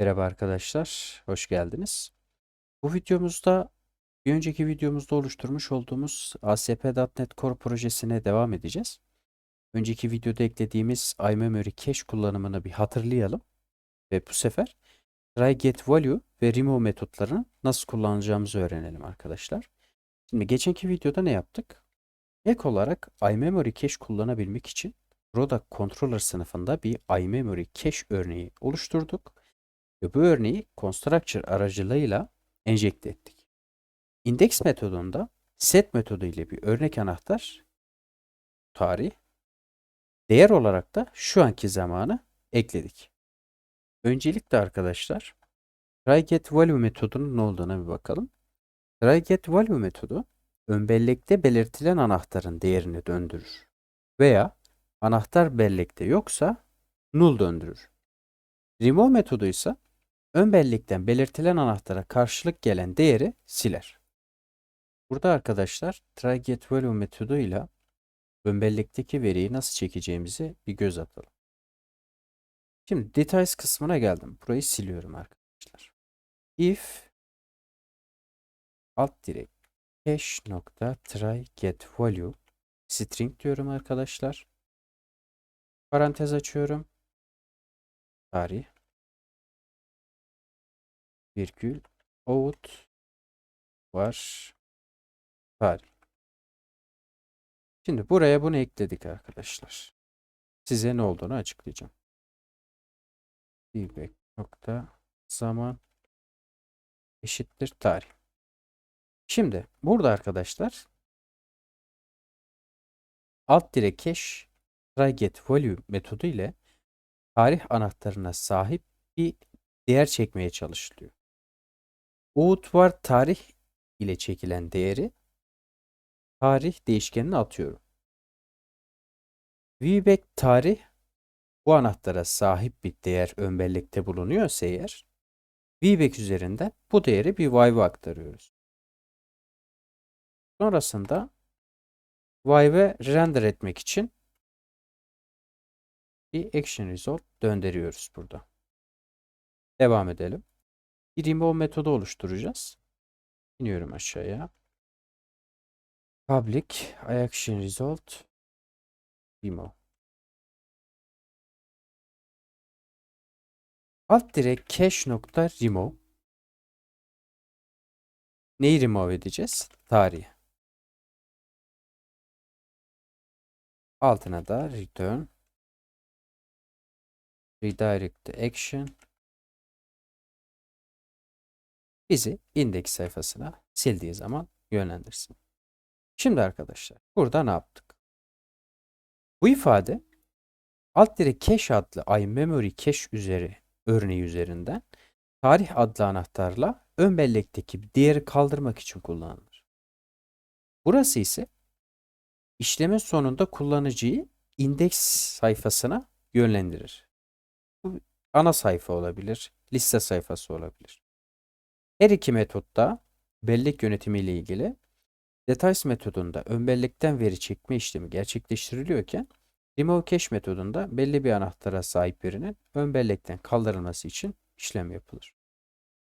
Merhaba arkadaşlar, hoş geldiniz. Bu videomuzda bir önceki videomuzda oluşturmuş olduğumuz ASP.NET Core projesine devam edeceğiz. Önceki videoda eklediğimiz iMemory cache kullanımını bir hatırlayalım. Ve bu sefer try get value ve remove metotlarını nasıl kullanacağımızı öğrenelim arkadaşlar. Şimdi geçenki videoda ne yaptık? İlk olarak iMemory cache kullanabilmek için Product Controller sınıfında bir iMemory cache örneği oluşturduk ve bu örneği constructor aracılığıyla enjekte ettik. Index metodunda set metodu ile bir örnek anahtar tarih değer olarak da şu anki zamanı ekledik. Öncelikle arkadaşlar try get value metodunun ne olduğuna bir bakalım. Try get value metodu ön bellekte belirtilen anahtarın değerini döndürür veya anahtar bellekte yoksa null döndürür. Remove metodu ise ön bellekten belirtilen anahtara karşılık gelen değeri siler. Burada arkadaşlar try get value metoduyla ön bellekteki veriyi nasıl çekeceğimizi bir göz atalım. Şimdi details kısmına geldim. Burayı siliyorum arkadaşlar. If alt direkt cache nokta try get value string diyorum arkadaşlar. Parantez açıyorum. Tarih virgül out var tarih. Şimdi buraya bunu ekledik arkadaşlar. Size ne olduğunu açıklayacağım. Feedback nokta zaman eşittir tarih. Şimdi burada arkadaşlar alt dire cache try get value metodu ile tarih anahtarına sahip bir değer çekmeye çalışılıyor. Out var tarih ile çekilen değeri tarih değişkenine atıyorum. VBack tarih bu anahtara sahip bir değer ön bellekte bulunuyorsa eğer VBack üzerinden bu değeri bir vibe'a aktarıyoruz. Sonrasında vibe'e render etmek için bir action result döndürüyoruz burada. Devam edelim. Bir remove metodu oluşturacağız. İniyorum aşağıya. Public action result remove. Alt direkt cache nokta remove. Neyi remove edeceğiz? Tarihi. Altına da return redirect action bizi indeks sayfasına sildiği zaman yönlendirsin. Şimdi arkadaşlar burada ne yaptık? Bu ifade alt dire cache adlı iMemory cache üzeri örneği üzerinden tarih adlı anahtarla ön bellekteki değeri kaldırmak için kullanılır. Burası ise işlemin sonunda kullanıcıyı indeks sayfasına yönlendirir. Bu ana sayfa olabilir, liste sayfası olabilir. Her iki metotta bellek yönetimi ile ilgili details metodunda ön bellekten veri çekme işlemi gerçekleştiriliyorken remove cache metodunda belli bir anahtara sahip verinin ön bellekten kaldırılması için işlem yapılır.